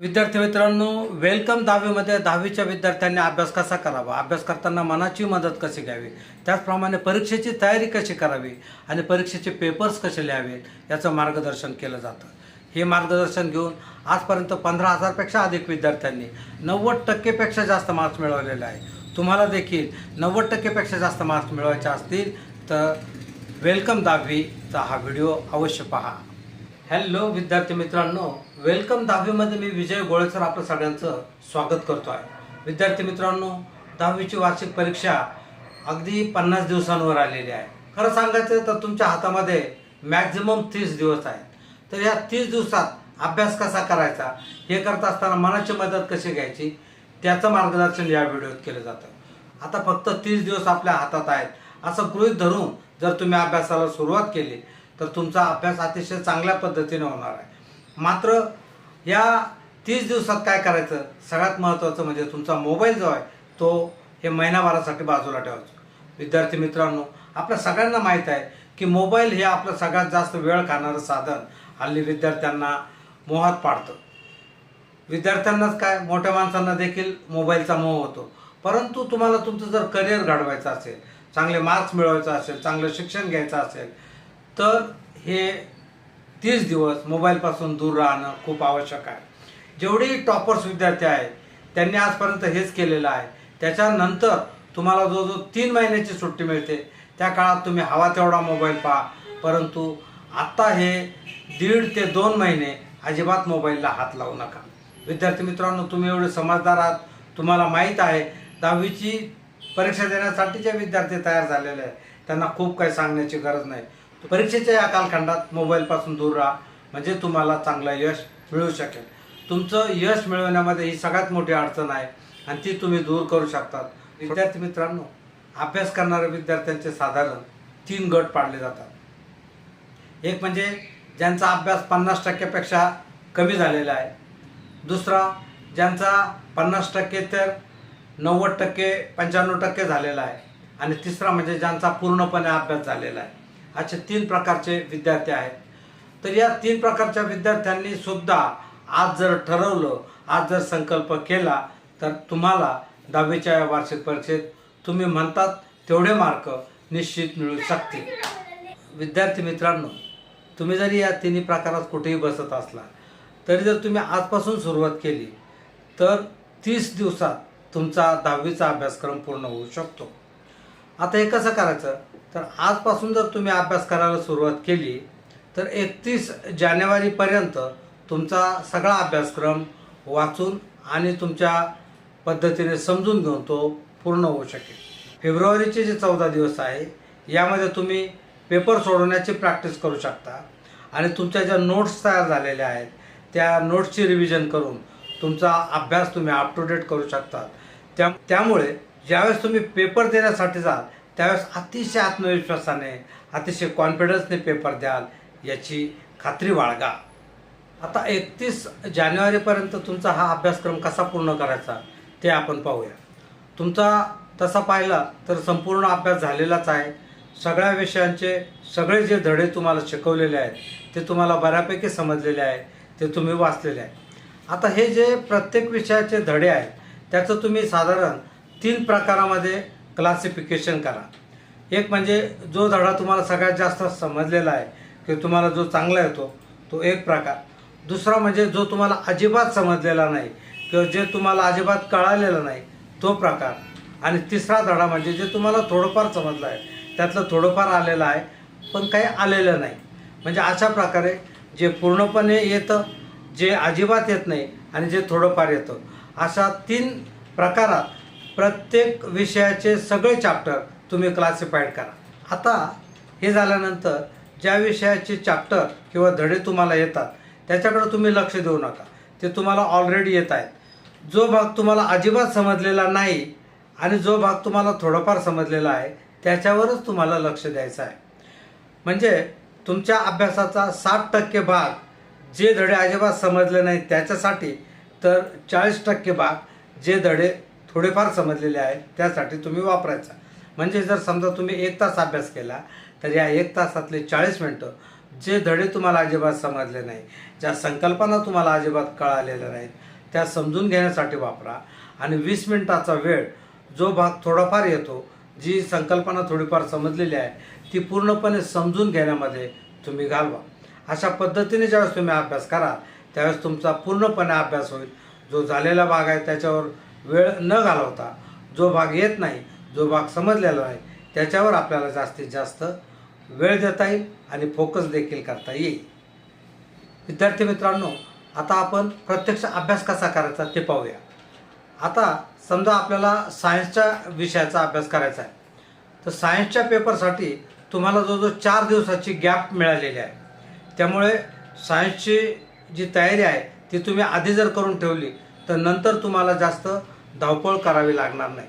विद्यार्थी मित्रांनो वेलकम दहावीमध्ये दहावीच्या विद्यार्थ्यांनी अभ्यास कसा करावा? अभ्यास करताना मनाची मदत कशी घ्यावी? त्याचप्रमाणे परीक्षेची तयारी कशी करावी आणि परीक्षेचे पेपर्स कसे लिहावेत याचं मार्गदर्शन केलं जातं. हे मार्गदर्शन घेऊन आजपर्यंत पंधरा हजारपेक्षा अधिक विद्यार्थ्यांनी नव्वद टक्केपेक्षा जास्त मार्क्स मिळवलेले आहे तुम्हाला देखील नव्वद टक्केपेक्षा जास्त मार्क्स मिळवायचे असतील तर वेलकम दहावीचा हा व्हिडिओ अवश्य पहा. हॅलो विद्यार्थी मित्रांनो वेलकम दहावीमध्ये मी विजय गोळेसर आपलं सगळ्यांचं स्वागत करतो आहे. विद्यार्थी मित्रांनो दहावीची वार्षिक परीक्षा अगदी पन्नास दिवसांवर आलेली आहे. खरं सांगायचं तर तुमच्या हातामध्ये मॅक्झिमम तीस दिवस आहेत. तर या तीस दिवसात अभ्यास कसा करायचा हे करत असताना मनाची मदत कशी घ्यायची त्याचं मार्गदर्शन या व्हिडिओत केलं जातं. आता फक्त तीस दिवस आपल्या हातात आहेत. असं गृहीत धरून जर तुम्ही अभ्यासाला सुरुवात केली तर तुमचा अभ्यास अतिशय चांगल्या पद्धतीने होणार आहे. मात्र या तीस दिवसात काय करायचं? सगळ्यात महत्त्वाचं म्हणजे तुमचा मोबाईल जो आहे तो हे महिनाभरासाठी बाजूला ठेवायचा. विद्यार्थी मित्रांनो आपल्या सगळ्यांना माहीत आहे की मोबाईल हे आपलं सगळ्यात जास्त वेळ खाणारं साधन हल्ली विद्यार्थ्यांना मोहात पाडतं. विद्यार्थ्यांनाच काय? मोठ्या माणसांना देखील मोबाईलचा मोह होतो. परंतु तुम्हाला तुमचं जर करिअर घडवायचं असेल चांगले मार्क्स मिळवायचं असेल चांगलं शिक्षण घ्यायचं असेल तर हे तीस दिवस मोबाईलपासून दूर राहणं खूप आवश्यक आहे. जेवढी टॉपर्स विद्यार्थी आहेत त्यांनी आजपर्यंत हेच केलेलं आहे. त्याच्यानंतर तुम्हाला जो जो तीन महिन्याची सुट्टी मिळते. त्या काळात तुम्ही हवा तेवढा मोबाईल पहा. परंतु आत्ता हे दीड ते दोन महिने अजिबात मोबाईलला हात लावू नका. विद्यार्थी मित्रांनो तुम्ही एवढे समजदार आहात. तुम्हाला माहीत आहे दहावीची परीक्षा देण्यासाठी जे विद्यार्थी तयार झालेले आहेत त्यांना खूप काही सांगण्याची गरज नाही. परीक्षेच्या या कालखंडात मोबाईलपासून दूर राहा. म्हणजे तुम्हाला चांगलं यश मिळू शकेल. तुमचं यश मिळवण्यामध्ये ही सगळ्यात मोठी अडचण आहे आणि ती तुम्ही दूर करू शकतात. विद्यार्थी मित्रांनो अभ्यास करणाऱ्या विद्यार्थ्यांचे साधारण तीन गट पाडले जातात. एक म्हणजे ज्यांचा अभ्यास पन्नास टक्क्यापेक्षा कमी झालेला आहे. दुसरा ज्यांचा पन्नास टक्के तर नव्वद टक्के पंच्याण्णव टक्के झालेला आहे. आणि तिसरा म्हणजे ज्यांचा पूर्णपणे अभ्यास झालेला आहे. असे तीन प्रकारचे विद्यार्थी आहेत. तर या तीन प्रकारच्या विद्यार्थ्यांनी सुद्धा आज जर ठरवलं आज जर संकल्प केला तर तुम्हाला दहावीच्या या वार्षिक परीक्षेत तुम्ही म्हणतात तेवढे मार्क निश्चित मिळू शकतील. विद्यार्थी मित्रांनो तुम्ही जरी या तिन्ही प्रकारात कुठेही बसत असला तरी जर तुम्ही आजपासून सुरुवात केली तर तीस दिवसात तुमचा दहावीचा अभ्यासक्रम पूर्ण होऊ शकतो. आता हे कसं करायचं? तर आजपासून जर तुम्ही अभ्यास करायला सुरुवात केली तर एकतीस जानेवारीपर्यंत तुमचा सगळा अभ्यासक्रम वाचून आणि तुमच्या पद्धतीने समजून घेऊन तो पूर्ण होऊ शकेल. फेब्रुवारीचे जे चौदा दिवस आहे यामध्ये तुम्ही पेपर सोडवण्याची प्रॅक्टिस करू शकता आणि तुमच्या ज्या नोट्स तयार झालेल्या आहेत त्या नोट्सची रिव्हिजन करून तुमचा अभ्यास तुम्ही अप टू डेट करू शकता. त्या त्यामुळे ज्यावेळेस तुम्ही पेपर देण्यासाठी जाल त्यावेळेस अतिशय आत्मविश्वासाने अतिशय कॉन्फिडन्सने पेपर द्याल याची खात्री बाळगा. आता एकतीस जानेवारीपर्यंत तुमचा हा अभ्यासक्रम कसा पूर्ण करायचा ते आपण पाहूया. तुमचा तसा पाहिला तर संपूर्ण अभ्यास झालेलाच आहे. सगळ्या विषयांचे सगळे जे धडे तुम्हाला शिकवलेले आहेत ते तुम्हाला बऱ्यापैकी समजलेले आहे ते तुम्ही वाचलेले आहे. आता हे जे प्रत्येक विषयाचे धडे आहेत त्याचं तुम्ही साधारण तीन प्रकारामध्ये क्लासिफिकेशन करा. एक म्हणजे जो धडा तुम्हाला सगळ्यात जास्त समजलेला आहे की तुम्हाला जो चांगला येतो तो एक प्रकार. दुसरा म्हणजे जो तुम्हाला अजिबात समजलेला नाही किंवा जे तुम्हाला अजिबात कळालेला नाही तो प्रकार. आणि तिसरा धडा म्हणजे जे तुम्हाला थोडंफार समजलं आहे त्यातलं थोडंफार आलेलं आहे पण काही आलेलं नाही. म्हणजे अशा प्रकारे जे पूर्णपणे येतं जे अजिबात येत नाही आणि जे थोडंफार येतं. अशा तीन प्रकारात प्रत्येक विषयाचे सगळे चॅप्टर तुम्ही क्लासिफाईड करा. आता हे झाल्यानंतर ज्या विषयाचे चॅप्टर किंवा धडे तुम्हाला येतात त्याच्याकडे तुम्ही लक्ष देऊ नका. ते तुम्हाला ऑलरेडी येत आहेत. जो भाग तुम्हाला अजिबात समजलेला नाही आणि जो भाग तुम्हाला थोडंफार समजलेला आहे त्याच्यावरच तुम्हाला लक्ष द्यायचं आहे. म्हणजे तुमच्या अभ्यासाचा साठ टक्के भाग जे धडे अजिबात समजले नाही त्याच्यासाठी तर चाळीस टक्के भाग जे धडे थोडेफार समजलेले आहे त्यासाठी तुम्ही वापरायचा. म्हणजे जर समजा तुम्ही एक तास अभ्यास केला तर या एक तासातले चाळीस मिनटं जे धडे तुम्हाला अजिबात समजले नाही ज्या संकल्पना तुम्हाला अजिबात कळालेल्या नाहीत त्या समजून घेण्यासाठी वापरा. आणि वीस मिनिटाचा वेळ जो भाग थोडाफार येतो जी संकल्पना थोडीफार समजलेली आहे ती पूर्णपणे समजून घेण्यामध्ये तुम्ही घालवा. अशा पद्धतीने ज्यावेळेस तुम्ही अभ्यास कराल त्यावेळेस तुमचा पूर्णपणे अभ्यास होईल. जो झालेला भाग आहे त्याच्यावर वेळ न घालवता जो भाग येत नाही जो भाग समजलेला आहे त्याच्यावर आपल्याला जास्तीत जास्त वेळ देता येईल आणि फोकस देखील करता येईल. विद्यार्थी मित्रांनो आता आपण प्रत्यक्ष अभ्यास कसा करायचा ते पाहूया. आता समजा आपल्याला सायन्सच्या विषयाचा अभ्यास करायचा आहे. तर सायन्सच्या पेपरसाठी तुम्हाला जो जो चार दिवसाची गॅप मिळालेली आहे. त्यामुळे सायन्सची जी तयारी आहे ती तुम्ही आधी जर करून ठेवली तर नंतर तुम्हाला जास्त धावपळ करावी लागणार नाही.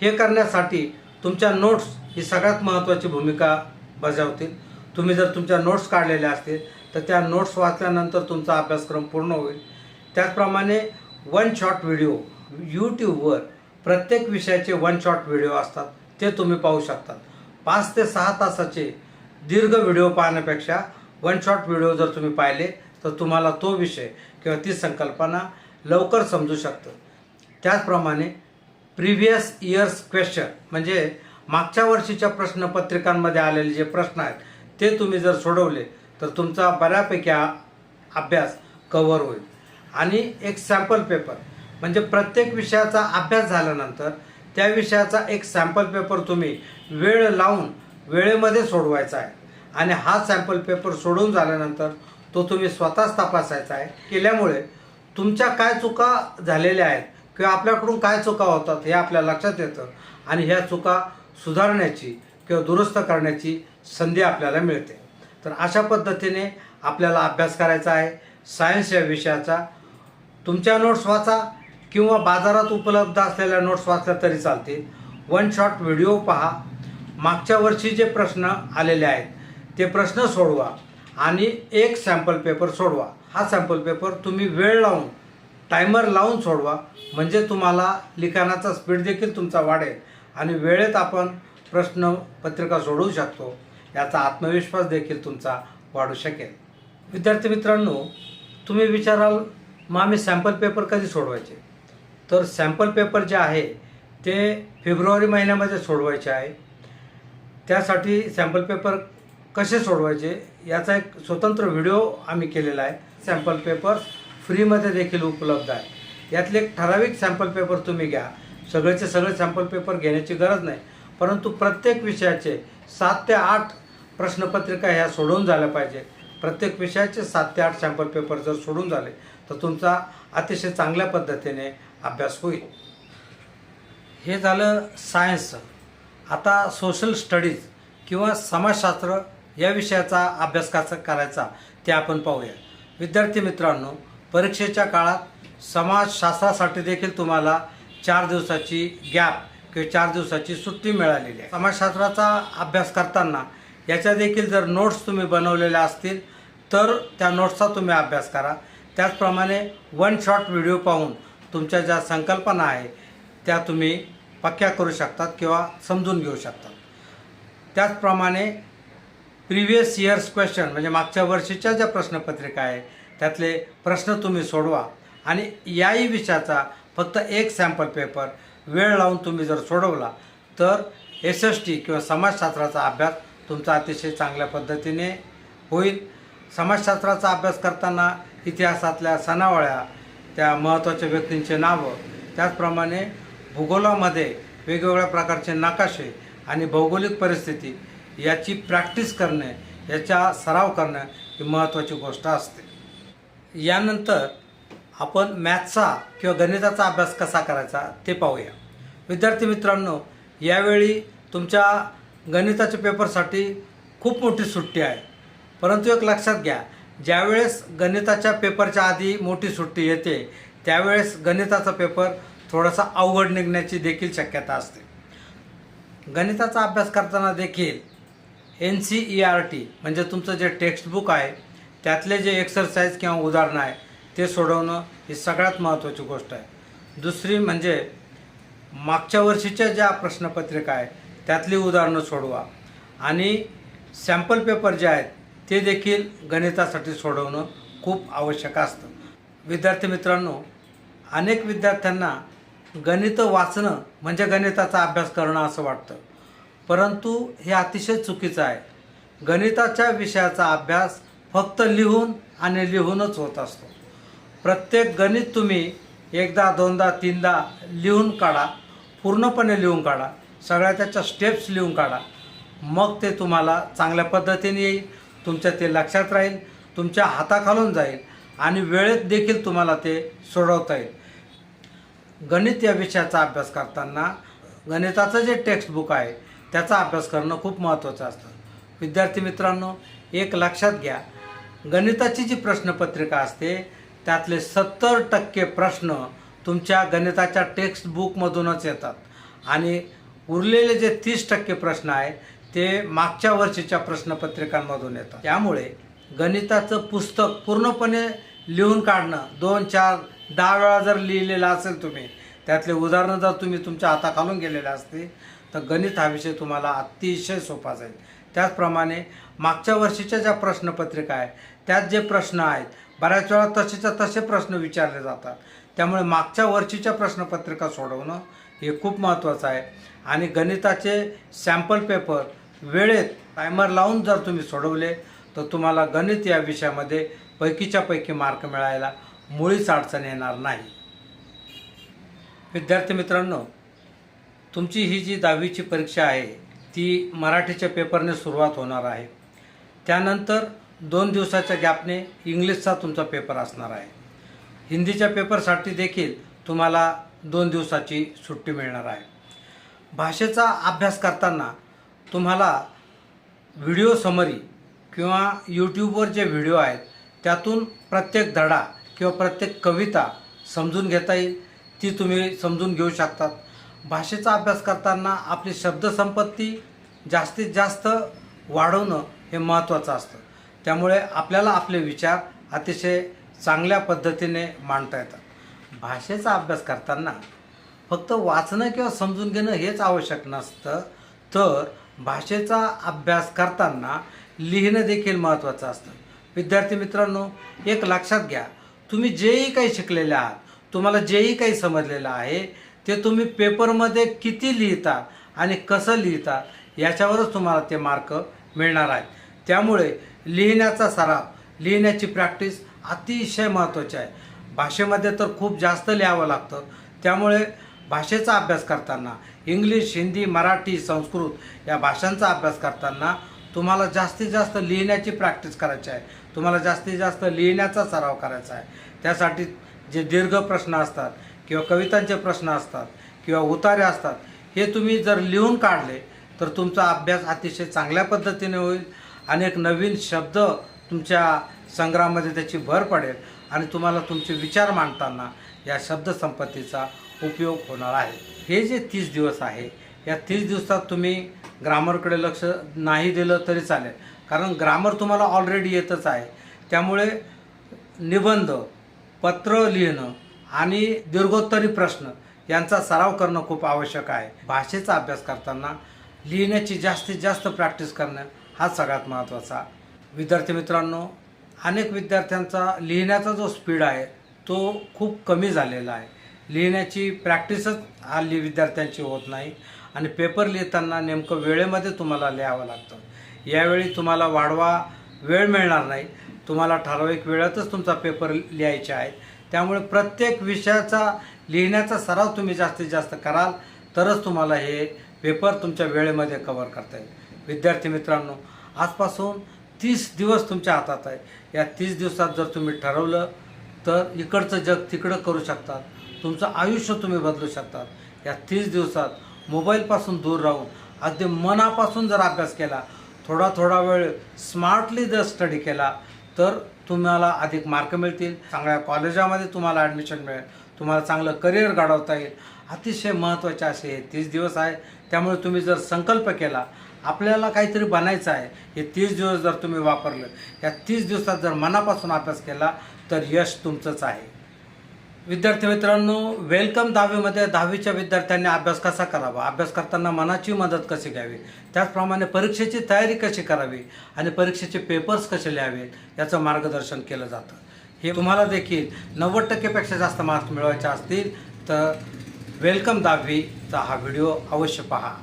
हे करण्यासाठी तुमच्या नोट्स ही सगळ्यात महत्त्वाची भूमिका बजावतील. तुम्ही जर तुमच्या नोट्स काढलेल्या असतील तर त्या नोट्स वाचल्यानंतर तुमचा अभ्यासक्रम पूर्ण होईल. त्याचप्रमाणे वन शॉट व्हिडिओ यूट्यूबवर प्रत्येक विषयाचे वन शॉट व्हिडिओ असतात. ते तुम्ही पाहू शकतात. पाच ते सहा तासाचे दीर्घ व्हिडिओ पाहण्यापेक्षा वन शॉट व्हिडिओ जर तुम्ही पाहिले तर तुम्हाला तो विषय किंवा ती संकल्पना लवकर समजू शकतं. त्याचप्रमाणे प्रिव्हियस इयर्स क्वेश्चन म्हणजे मागच्या वर्षीच्या प्रश्नपत्रिकांमध्ये आलेले जे प्रश्न आहेत ते तुम्ही जर सोडवले तर तुमचा बऱ्यापैकी अभ्यास कव्हर होईल. आणि एक सॅम्पल पेपर म्हणजे प्रत्येक विषयाचा अभ्यास झाल्यानंतर त्या विषयाचा एक सॅम्पल पेपर तुम्ही वेळ लावून वेळेमध्ये सोडवायचा आहे. आणि हा सॅम्पल पेपर सोडून झाल्यानंतर तो तुम्ही स्वतःच तपासायचा आहे. केल्यामुळे तुमच्या काय चुका झालेल्या आहेत किंवा आपल्याकडून काय चुका होतात हे आपल्या लक्षात येतं. आणि ह्या चुका सुधारण्याची किंवा दुरुस्त करण्याची संधी आपल्याला मिळते. तर अशा पद्धतीने आपल्याला अभ्यास करायचा आहे. सायन्स या विषयाचा. तुमच्या नोट्स वाचा किंवा बाजारात उपलब्ध असलेल्या नोट्स वाचल्या तरी चालतील. वन शॉट व्हिडिओ पहा. मागच्या वर्षी जे प्रश्न आलेले आहेत ते प्रश्न सोडवा आणि एक सॅम्पल पेपर सोडवा. हा सॅम्पल पेपर तुम्ही वेळ लावून टायमर लावून सोडवा. म्हणजे तुम्हाला लिखाणाचा स्पीड देखील तुमचा वाढेल आणि वेळेत आपण प्रश्न पत्रिका सोडवू शकतो. याचा आत्मविश्वास देखील तुमचा वाढू शकेल. विद्यार्थी मित्रांनो तुम्ही विचाराल मग आम्ही सॅम्पल पेपर कधी सोडवायचे? तर सॅम्पल पेपर जे आहे ते फेब्रुवारी महिन्यामध्ये सोडवायचे आहे. त्यासाठी सॅम्पल पेपर कसे सोडवायचे? याचा एक स्वतंत्र व्हिडिओ आम्ही केलेला आहे. सॅम्पल पेपर फ्रीमध्ये देखील उपलब्ध आहे. यातले एक ठराविक सॅम्पल पेपर तुम्ही घ्या. सगळेचे सगळे सॅम्पल पेपर घेण्याची गरज नाही. परंतु प्रत्येक विषयाचे सात ते आठ प्रश्नपत्रिका ह्या सोडवून झाल्या पाहिजे प्रत्येक विषयाचे सात ते आठ सॅम्पल पेपर जर सोडून झाले तर तुमचा अतिशय चांगल्या पद्धतीने अभ्यास होईल. हे झालं सायन्सचं आता सोशल स्टडीज किंवा समाजशास्त्र या विषयाचा अभ्यास कसा करायचा ते आपण पाहूया. विद्यार्थी मित्रांनो परीक्षेच्या काळात समाजशास्त्रासाठी देखील तुम्हाला चार दिवसाची गॅप किंवा चार दिवसाची सुट्टी मिळालेली आहे. समाजशास्त्राचा अभ्यास करताना याच्या देखील जर नोट्स तुम्ही बनवलेल्या असतील तर त्या नोट्सचा तुम्ही अभ्यास करा. त्याचप्रमाणे वन शॉट व्हिडिओ पाहून तुमच्या ज्या संकल्पना आहे त्या तुम्ही पक्क्या करू शकतात किंवा समजून घेऊ शकतात. त्याचप्रमाणे प्रिव्हियस इयर्स क्वेश्चन म्हणजे मागच्या वर्षीच्या ज्या प्रश्नपत्रिका आहे त्यातले प्रश्न तुम्ही सोडवा. आणि याही विषयाचा फक्त एक सॅम्पल पेपर वेळ लावून तुम्ही जर सोडवला तर एस एस टी किंवा समाजशास्त्राचा अभ्यास तुमचा अतिशय चांगल्या पद्धतीने होईल. समाजशास्त्राचा अभ्यास करताना इतिहासातल्या सणावळ्या त्या महत्त्वाच्या व्यक्तींचे नावं त्याचप्रमाणे भूगोलामध्ये वेगवेगळ्या प्रकारचे नकाशे आणि भौगोलिक परिस्थिती याची प्रॅक्टिस करणे याचा सराव करणं ही महत्त्वाची गोष्ट असते. यानंतर आपण मॅथ्सचा किंवा गणिताचा अभ्यास कसा करायचा ते पाहूया. विद्यार्थी मित्रांनो यावेळी तुमच्या गणिताच्या पेपरसाठी खूप मोठी सुट्टी आहे. परंतु एक लक्षात घ्या ज्यावेळेस गणिताच्या पेपरच्या आधी मोठी सुट्टी येते त्यावेळेस गणिताचा पेपर थोडासा अवघड निघण्याची देखील शक्यता असते. गणिताचा अभ्यास करताना देखील N C E R T म्हणजे तुमचं जे टेक्स्टबुक आहे त्यातले जे एक्सरसाइज किंवा उदाहरणं आहे ते सोडवणं ही सगळ्यात महत्त्वाची गोष्ट आहे. दुसरी म्हणजे मागच्या वर्षीच्या ज्या प्रश्नपत्रिका आहे त्यातली उदाहरणं सोडवा. आणि सॅम्पल पेपर जे आहेत ते देखील गणितासाठी सोडवणं खूप आवश्यक असतं. विद्यार्थी मित्रांनो अनेक विद्यार्थ्यांना गणित वाचणं म्हणजे गणिताचा अभ्यास करणं असं वाटतं. परंतु हे अतिशय चुकीचं आहे. गणिताच्या विषयाचा अभ्यास फक्त लिहून आणि लिहूनच होत असतो. प्रत्येक गणित तुम्ही एकदा दोनदा तीनदा लिहून काढा. पूर्णपणे लिहून काढा. सगळ्या त्याच्या स्टेप्स लिहून काढा. मग ते तुम्हाला चांगल्या पद्धतीने येईल. तुमच्या ते लक्षात राहील. तुमच्या हाताखालून जाईल. आणि वेळेत देखील तुम्हाला ते सोडवता येईल. गणित या विषयाचा अभ्यास करताना गणिताचं जे टेक्स्ट बुक आहे त्याचा अभ्यास करणं खूप महत्त्वाचं असतं. विद्यार्थी मित्रांनो एक लक्षात घ्या. गणिताची जी प्रश्नपत्रिका असते त्यातले सत्तर टक्के प्रश्न तुमच्या गणिताच्या टेक्स्टबुकमधूनच येतात. आणि उरलेले जे तीस टक्के प्रश्न आहे ते मागच्या वर्षीच्या प्रश्नपत्रिकांमधून येतात. त्यामुळे गणिताचं पुस्तक पूर्णपणे लिहून काढणं दोन चार दहा वेळा जर लिहिलेलं असेल तुम्ही त्यातले उदाहरणं जर तुम्ही तुमच्या हाताखालून गेलेले असते तर गणित हा विषय तुम्हाला अतिशय सोपा जाईल. त्याचप्रमाणे मागच्या वर्षीच्या ज्या प्रश्नपत्रिका आहे त्यात जे प्रश्न आहेत बऱ्याच वेळा तसेच्या तसे प्रश्न विचारले जातात. त्यामुळे मागच्या वर्षीच्या प्रश्नपत्रिका सोडवणं हे खूप महत्त्वाचं आहे. आणि गणिताचे सॅम्पल पेपर वेळेत टायमर लावून जर तुम्ही सोडवले तर तुम्हाला गणित या विषयामध्ये पैकीच्या पैकी मार्क मिळायला मुळीच अडचण येणार नाही. विद्यार्थी मित्रांनो तुमची ही जी दहावीची परीक्षा आहे ती मराठीच्या पेपरने सुरुवात होणार आहे. त्यानंतर दोन दिवसाच्या गॅपने इंग्लिशचा तुमचा पेपर असणार आहे. हिंदीच्या पेपरसाठी देखील तुम्हाला दोन दिवसाची सुट्टी मिळणार आहे. भाषेचा अभ्यास करताना तुम्हाला व्हिडिओ समरी किंवा यूट्यूबवर जे व्हिडिओ आहेत त्यातून प्रत्येक धडा किंवा प्रत्येक कविता समजून घेता येईल ती तुम्ही समजून घेऊ शकतात. भाषेचा अभ्यास करताना आपली शब्दसंपत्ती जास्तीत जास्त वाढवणं हे महत्त्वाचं असतं. त्यामुळे आपल्याला आपले विचार अतिशय चांगल्या पद्धतीने मांडता येतात. भाषेचा अभ्यास करताना फक्त वाचणं किंवा समजून घेणं हेच आवश्यक नसतं तर भाषेचा अभ्यास करताना लिहिणं देखील महत्त्वाचं असतं. विद्यार्थी मित्रांनो एक लक्षात घ्या तुम्ही जेही काही शिकलेले आहात तुम्हाला जेही काही समजलेलं आहे ते तुम्ही पेपरमध्ये किती लिहिता आणि कसं लिहिता याच्यावरच तुम्हाला ते मार्क मिळणार आहेत. त्यामुळे लिहिण्याचा सराव लिहिण्याची प्रॅक्टिस अतिशय महत्त्वाची आहे. भाषेमध्ये तर खूप जास्त लिहावं लागतं. त्यामुळे भाषेचा अभ्यास करताना इंग्लिश हिंदी मराठी संस्कृत या भाषांचा अभ्यास करताना तुम्हाला जास्तीत जास्त लिहिण्याची प्रॅक्टिस करायची आहे. तुम्हाला जास्तीत जास्त लिहिण्याचा सराव करायचा आहे. त्यासाठी जे दीर्घ प्रश्न असतात किंवा कवितांचे प्रश्न असतात किंवा उतारे असतात हे तुम्ही जर लिहून काढले तर तुमचा अभ्यास अतिशय चांगल्या पद्धतीने होईल. अनेक नवीन शब्द तुमच्या संग्रहामध्ये त्याची भर पडेल आणि तुम्हाला तुमचे विचार मांडताना या शब्दसंपत्तीचा उपयोग होणार आहे. हे जे तीस दिवस आहे या तीस दिवसात तुम्ही ग्रामरकडे लक्ष नाही दिलं तरी चालेल. कारण ग्रामर तुम्हाला ऑलरेडी येतच आहे. त्यामुळे निबंध पत्र लिहिणं आणि दीर्घोत्तरी प्रश्न यांचा सराव करणं खूप आवश्यक आहे. भाषेचा अभ्यास करताना लिहिण्याची जास्तीत जास्त प्रॅक्टिस करणं हा सगळ्यात महत्त्वाचा. विद्यार्थी मित्रांनो अनेक विद्यार्थ्यांचा लिहिण्याचा जो स्पीड आहे तो खूप कमी झालेला आहे. लिहिण्याची प्रॅक्टिसच हल्ली विद्यार्थ्यांची होत नाही आणि पेपर लिहिताना नेमकं वेळेमध्ये तुम्हाला लिहावं लागतं. यावेळी तुम्हाला वाढवा वेळ मिळणार नाही. तुम्हाला ठराविक वेळातच तुमचा पेपर लिहायचे आहे त्यामुळे प्रत्येक विषयाचा लिहिण्याचा सराव तुम्ही जास्तीत जास्त कराल तरच तुम्हाला हे पेपर तुमच्या वेळेमध्ये कवर करता येईल. विद्यार्थी मित्रांनो आजपासून तीस दिवस तुमच्या हातात आहे. या तीस दिवसात जर तुम्ही ठरवलं तर इकडचं जग तिकडं करू शकतात. तुमचं आयुष्य तुम्ही बदलू शकतात. या तीस दिवसात मोबाईलपासून दूर राहून अगदी मनापासून जर अभ्यास केला थोडा थोडा वेळ स्मार्टली जर स्टडी केला तर तुम्हाला अधिक मार्क मिळतील. चांगल्या कॉलेजामध्ये तुम्हाला ॲडमिशन मिळेल. तुम्हाला चांगलं करिअर घडवता येईल. अतिशय महत्त्वाचे असे हे तीस दिवस आहे. त्यामुळे तुम्ही जर संकल्प केला आपल्याला काहीतरी बनायचं आहे हे तीस दिवस जर तुम्ही वापरलं या तीस दिवसात जर मनापासून अभ्यास केला तर यश तुमचंच आहे. विद्यार्थी मित्रांनो वेलकम दहावीमध्ये दहावीच्या विद्यार्थ्यांनी अभ्यास कसा करावा? अभ्यास करताना मनाची मदत कशी घ्यावी? त्याचप्रमाणे परीक्षेची तयारी कशी करावी? आणि परीक्षेचे पेपर्स कसे लिहावेत? याचं मार्गदर्शन केलं जातं. हे तुम्हाला देखील नव्वद टक्केपेक्षा जास्त मार्क्स मिळवायचे असतील तर वेलकम दहावीचा हा व्हिडिओ अवश्य पहा.